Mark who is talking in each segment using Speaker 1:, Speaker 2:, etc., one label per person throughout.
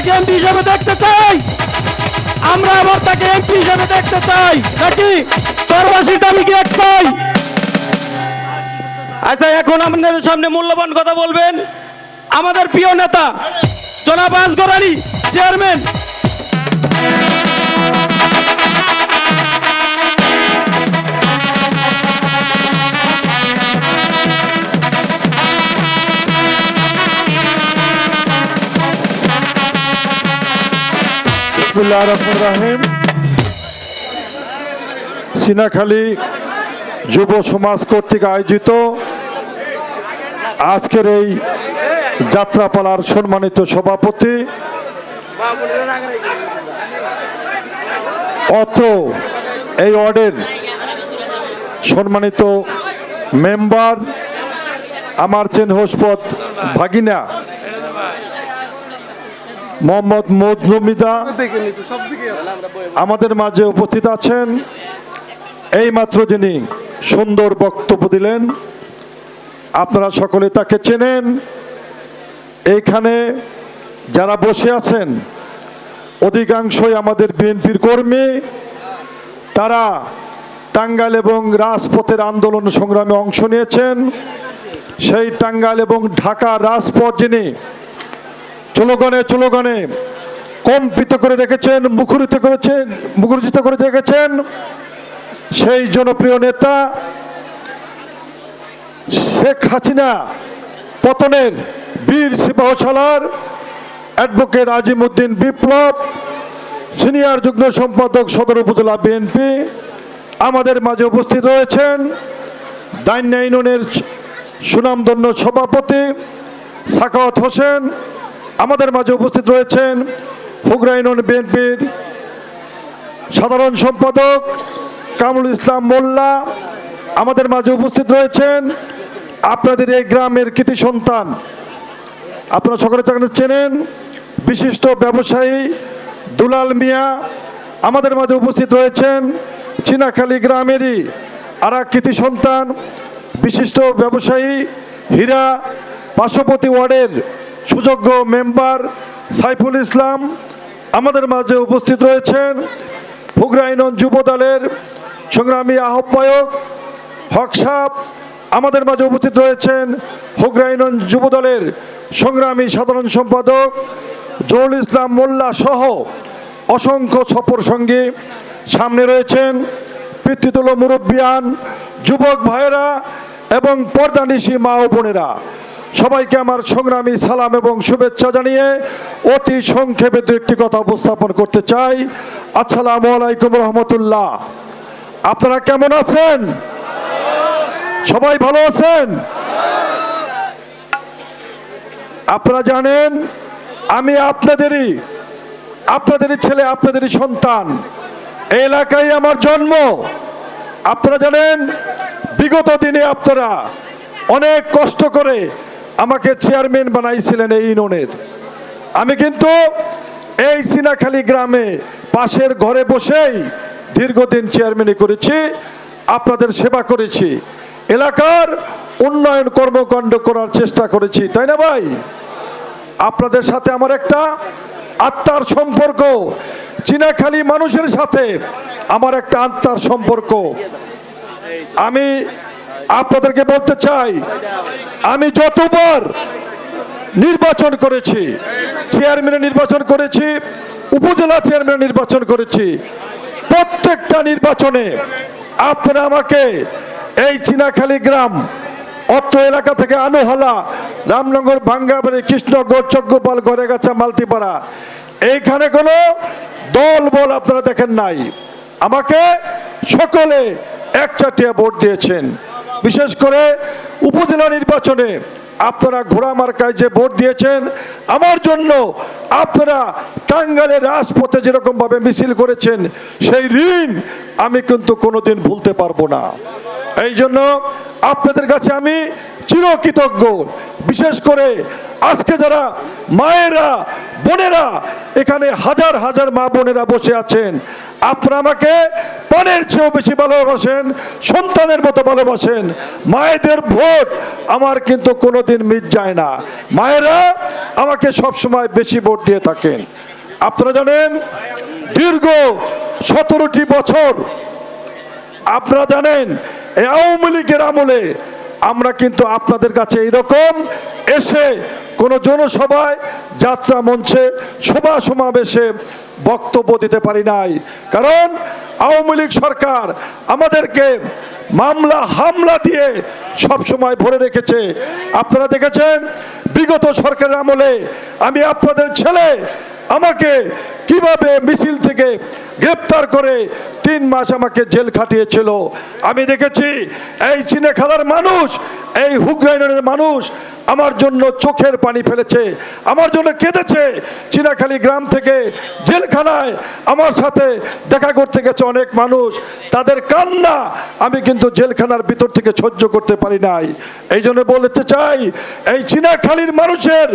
Speaker 1: তাকে এমপি হিসাবে দেখতে চাই। আমরা আবার তাকে এমপি হিসাবে দেখতে চাই। নাকি? চরবাসীর দাবি কি একটাই আচ্ছা এখন আমাদের সামনে মূল্যবান কথা বলবেন। আমাদের প্রিয় নেতা, জনাব আসগর আলী চেয়ারম্যান
Speaker 2: বিসমুল্লাহ রহমান রাহিম। সিনাখালী যুব সমাজ কর্তৃক আয়োজিত আজকের এই যাত্রাপালার সম্মানিত সভাপতি অত্র এই ওয়ার্ডের সম্মানিত মেম্বার, আমার চেন হোসপত ভাগিনা মোহাম্মদ মজনুমিদা আমাদের মাঝে উপস্থিত আছেন এই মাত্র যিনি সুন্দর বক্তব্য দিলেন আপনারা সকলে তাকে চেনেন। এইখানে যারা বসে আছেন অধিকাংশই আমাদের বিএনপির কর্মী। তারা টাঙ্গাইল এবং রাজপথের আন্দোলন সংগ্রামে অংশ নিয়েছেন। সেই টাঙ্গাইল এবং ঢাকা রাজপথ যিনি চলগণে চলগণে কম্পিত করে রেখেছেন মুখরিত করেছেন, মুখরিত করে রেখেছেন সেই জনপ্রিয় নেতা শেখ হাসিনা, পতনের বীর সিপাহশালার অ্যাডভোকেট আজিমউদ্দিন বিপ্লব, সিনিয়র যুগ্ম সম্পাদক সদর উপজেলা বিএনপি আমাদের মাঝে উপস্থিত রয়েছেন। দাইন্যা ইউনিয়নের সুনামধন্য সভাপতি সাকাওয়াত হোসেন আমাদের মাঝে উপস্থিত রয়েছেন হুগরা ইউনিয়ন বিএনপির সাধারণ সম্পাদক কামরুল ইসলাম মোল্লা। আমাদের মাঝে উপস্থিত রয়েছেন আপনাদের এই গ্রামের কৃতি সন্তান। আপনারা সকলে তাকে চেনেন, বিশিষ্ট ব্যবসায়ী দুলাল মিয়া। আমাদের মাঝে উপস্থিত রয়েছেন চিনাখালী গ্রামেরই আর কৃতি সন্তান, বিশিষ্ট ব্যবসায়ী হীরা পার্শ্ববর্তী ওয়ার্ডের সুযোগ্য মেম্বার সাইফুল ইসলাম আমাদের মাঝে উপস্থিত রয়েছেন। হুগরা ইউনিয়ন যুব দলের সংগ্রামী আহ্বায়ক হক সাহ আমাদের মাঝে উপস্থিত রয়েছেন। হুগরা ইউনিয়ন যুব দলের সংগ্রামী সাধারণ সম্পাদক জহুরুল ইসলাম মোল্লা সহ অসংখ্য সফর সঙ্গী সামনে রয়েছেন। পিতৃতুল মুরব্বিয়ান, যুবক ভাইয়েরা এবং পর্দানিশী মা ও বোনেরা। সবাইকে আমার সংগ্রামী সালাম এবং শুভেচ্ছা জানিয়ে অতি সংক্ষেপে দু একটি কথা উপস্থাপন করতে চাই। আসসালামু আলাইকুম রহমতুল্লাহ। আপনারা কেমন আছেন? সবাই ভালো আছেন? আপনারা জানেন, আমি আপনাদেরই আপনাদেরই ছেলে, আপনাদেরই সন্তান। এই এলাকায় আমার জন্ম। আপনারা জানেন, বিগত দিনে আপনারা অনেক কষ্ট করে আমাকে চেয়ারম্যান বানাইছিলেন এই ইউনিয়নের। আমি কিন্তু এই সিনাখালী গ্রামে পাশের ঘরে বসেই দীর্ঘদিন চেয়ারম্যানই করেছি, আপনাদের সেবা করেছি। এলাকার উন্নয়ন কর্মকাণ্ড করার চেষ্টা করেছি, তাই না ভাই? আপনাদের সাথে আমার একটা আত্মার সম্পর্ক, চিনাখালী মানুষের সাথে আমার একটা আত্মার সম্পর্ক। আমি আপনাদেরকে বলতে চাই, আমি যতবার নির্বাচন করেছি, চেয়ারম্যানের নির্বাচন করেছি, উপজেলা চেয়ারম্যান নির্বাচন করেছি, প্রত্যেকটা নির্বাচনে আপনারা আমাকে এই চিনাখালী গ্রাম, অত্র এলাকা থেকে আনুহালা, রামনগর, ভাঙ্গাবাড়ি, কৃষ্ণগড় চক্রপাল গড়েগাছা, মালতিপাড়া, এইখানে কোনো দল বল আপনারা দেখেন নাই। আমাকে সকলে একচাটিয়া ভোট দিয়েছেন। বিশেষ করে উপজেলা নির্বাচনে আপনারা ঘোড়া মার্কায় যে ভোট দিয়েছেন, আমার জন্য আপনারা টাঙ্গালের রাজপথে যেরকম ভাবে মিছিল করেছেন, সেই ঋণ আমি কিন্তু কোনোদিন ভুলতে পারব না। এই জন্য আপনাদের কাছে আমি চিরকৃতজ্ঞ। বিশেষ করে আজকে যারা মায়েরা, বোনেরা এখানে হাজার হাজার মা বোনেরা বসে আছেন আপনারা আমাকে পানের চেয়েও বেশি ভালোবাসেন, সন্তানের মতো ভালোবাসেন। মায়েদের ভোট আমার কিন্তু কোনোদিন মিট যায় না। মায়েরা আমাকে সবসময় বেশি ভোট দিয়ে থাকেন। আপনারা জানেন, দীর্ঘ সতেরোটি বছর আপনারা জানেন আওয়ামী লীগের আমলে আমরা কিন্তু আপনাদের কাছে এইরকম এসে কোনো জনসভায় যাত্রা মঞ্চে সভা সমাবেশে বক্তব্য দিতে পারি নাই। কারণ আওয়ামী লীগ সরকার আমাদেরকে মামলা হামলা দিয়ে সব সময় ভরে রেখেছে। আপনারা দেখেছেন? বিগত সরকারের আমলে আমি আপনাদের ছেলে আমাকে কীভাবে মিছিল থেকে গ্রেপ্তার করে তিন মাস আমাকে জেল খাটিয়েছিল। আমি দেখেছি, এই চিনে খেলার মানুষ, এই হুগ্রাইনের মানুষ আমার জন্য চোখের পানি ফেলেছে, আমার জন্য কেঁদেছে। চিনাখালি গ্রাম থেকে জেলখানায় আমার সাথে দেখা করতে গেছে অনেক মানুষ। তাদের কান্না আমি কিন্তু জেলখানার ভিতর থেকে সহ্য করতে পারি নাই। এই জন্য বলতে চাই, এই চিনাখালীর মানুষের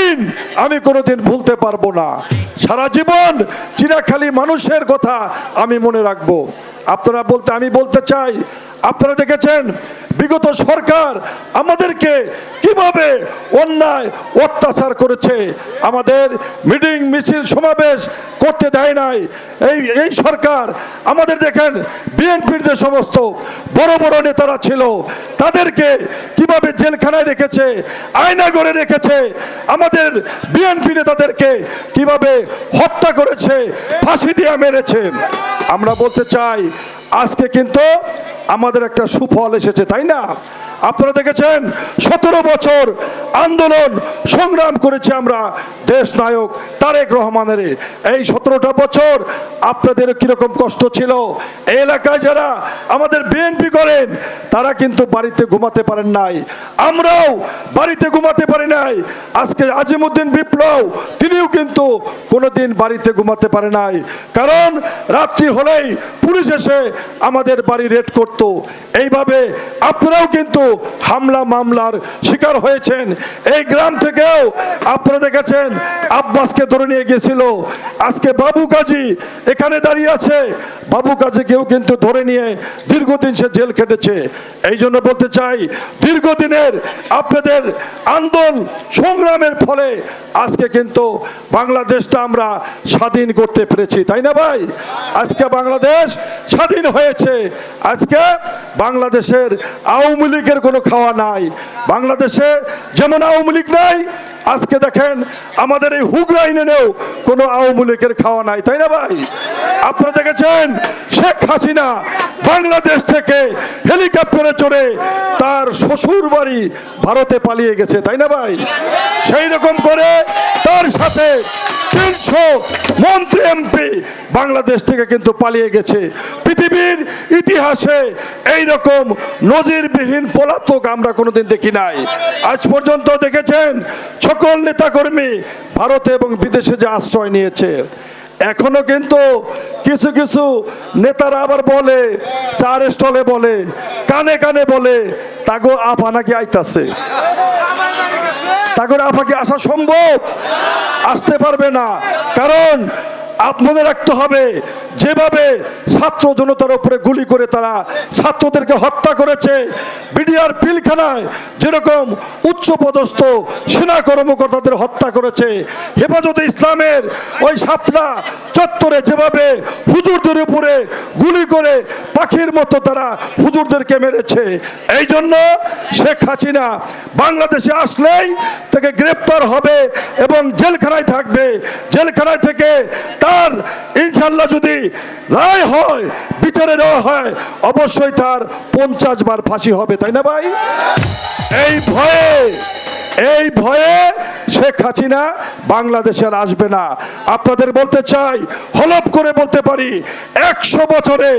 Speaker 2: ঋণ আমি কোনোদিন ভুলতে পারব না। সারা জীবন চিনাখালী মানুষের কথা আমি মনে রাখব। আপনারা বলতে, আমি বলতে চাই, আপনারা দেখেছেন বিগত সরকার আমাদেরকে কীভাবে অন্যায়, অত্যাচার করেছে, আমাদের মিটিং, মিছিল, সমাবেশ করতে দেয় নাই। এই এই সরকার, আমাদের দেখেন, বিএনপির যে সমস্ত বড় বড় নেতারা ছিল, তাদেরকে কীভাবে জেলখানায় রেখেছে আয়না করে রেখেছে, আমাদের বিএনপি নেতাদেরকে কীভাবে হত্যা করেছে, ফাঁসি দিয়ে মেরেছে। আমরা বলতে চাই, আজকে কিন্তু আমাদের একটা সুফল এসেছে, তাই না? আপনারা দেখেছেন, সতেরো বছর আন্দোলন সংগ্রাম করেছি আমরা দেশ নায়ক তারেক রহমানের। এই সতেরোটা বছর আপনাদের কীরকম কষ্ট ছিল? এলাকায় যারা আমাদের বিএনপি করেন তারা কিন্তু বাড়িতে ঘুমাতে পারেন নাই। আমরাও বাড়িতে ঘুমাতে পারি নাই। আজকে আজিমুদ্দিন বিপ্লব, তিনিও কিন্তু কোনোদিন বাড়িতে ঘুমাতে পারে নাই। কারণ রাত্রি হলেই পুলিশ এসে আমাদের বাড়ি রেড করত। এইভাবে আপনারাও কিন্তু হামলা মামলার শিকার হয়েছেন। এই গ্রাম থেকেও আপনারা দেখেছেন আব্বাসকে ধরে নিয়ে গিয়েছিল। আজকে বাবু কাজী এখানে দাঁড়িয়ে আছে। বাবু কাজীকেও কিন্তু ধরে নিয়ে দীর্ঘদিন সে জেল কেটেছে এই জন্য বলতে চাই, দীর্ঘদিনের আপনাদের আন্দোলন সংগ্রামের ফলে আজকে কিন্তু বাংলাদেশটা আমরা স্বাধীন করতে পেরেছি, তাই না ভাই? আজকে বাংলাদেশ স্বাধীন হয়েছে। আজকে বাংলাদেশের আওয়ামী লীগের কোনো খাওয়া নাই। বাংলাদেশে যেমন আওয়ামী লীগ নাই, আজকে দেখেন আমাদের এই হুগরা ইউনিয়নেও কোনো আওয়ামী লীগের খাওয়া নাই। তাই না ভাই? আপনারা দেখেছেন শেখ হাসিনা বাংলাদেশ থেকে হেলিকপ্টারে চড়ে তার শ্বশুর বাড়ি ভারতে পালিয়ে গেছে। তাই না ভাই? সেই রকম করে তার সাথে তিনশো মন্ত্রী এমপি বাংলাদেশ থেকে কিন্তু পালিয়ে গেছে। পৃথিবীর ইতিহাসে এই রকম নজিরবিহীন পলাতক আমরা কোনোদিন দেখি নাই। আজ পর্যন্ত দেখেছেন সকল নেতাকর্মী ভারতে এবং বিদেশে যে আশ্রয় নিয়েছে। এখনও কিন্তু কিছু কিছু নেতারা আবার বলে, চার স্টলে বলে, কানে কানে বলে, তাগো আপা নাকি আইতাছে? তাগর আপা কি আসা সম্ভব? আসতে পারবে না। কারণ আপনাদের রাখতে হবে। যেভাবে ছাত্র জনতার উপরে গুলি করে তারা ছাত্রদেরকে হত্যা করেছে, বিডিআর পিলখানায় যেরকম উচ্চপদস্থ সেনা কর্মকর্তাদের হত্যা করেছে, হেফাজতে ইসলামের ওই সাপলা চত্বরে যেভাবে হুজুরদের উপরে গুলি করে পাখির মতো তারা হুজুরদেরকে মেরেছে। এই জন্য শেখ হাসিনা বাংলাদেশে আসলেই তাকে গ্রেপ্তার হবে এবং জেলখানায় থাকবে। জেলখানায় থেকে তার ইনশাল্লাহ যদি রায় হয়, বিচারে দেওয়া হয়, অবশ্যই তার পঞ্চাশ বার ফাঁসি হবে, তাই না ভাই? এই ভয়ে এই ভয়ে শেখ হাসিনা বাংলাদেশে আসবে না। আপনাদের বলতে চাই হলপ করে বলতে পারি, একশো বছরে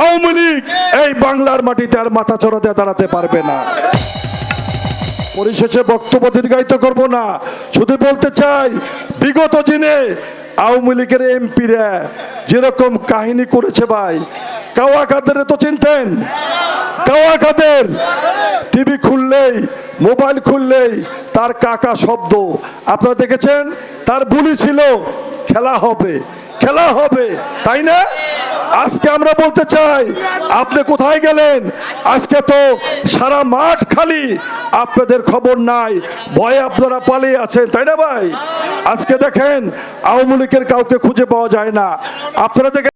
Speaker 2: আওয়ামী লীগ এই বাংলার মাটিতে আর মাথা চড়াতে দাঁড়াতে পারবে না। পরিশেষে বক্তব্য দীর্ঘায়িত করব না। শুধু বলতে চাই, বিগত দিনে আওয়ামী লীগের এমপিরা যেরকম কাহিনী করেছে ভাই কাওয়া কাদের তো চিনতেন? কাওয়া কাদের টিভি খুললেই, মোবাইল খুললেই তার কাকা শব্দ। আপনারা দেখেছেন? তার বুলি ছিল, খেলা হবে খেলা হবে, তাই না? আজকে আমরা বলতে চাই, আপনি কোথায় গেলেন? আজকে তো সারা মাঠ খালি, আপনাদের খবর নাই। ভয়ে আপনারা পালিয়ে আছেন, তাই না ভাই? আজকে দেখেন, আওয়ামী লীগের কাউকে খুঁজে পাওয়া যায় না। আপনারা দেখেন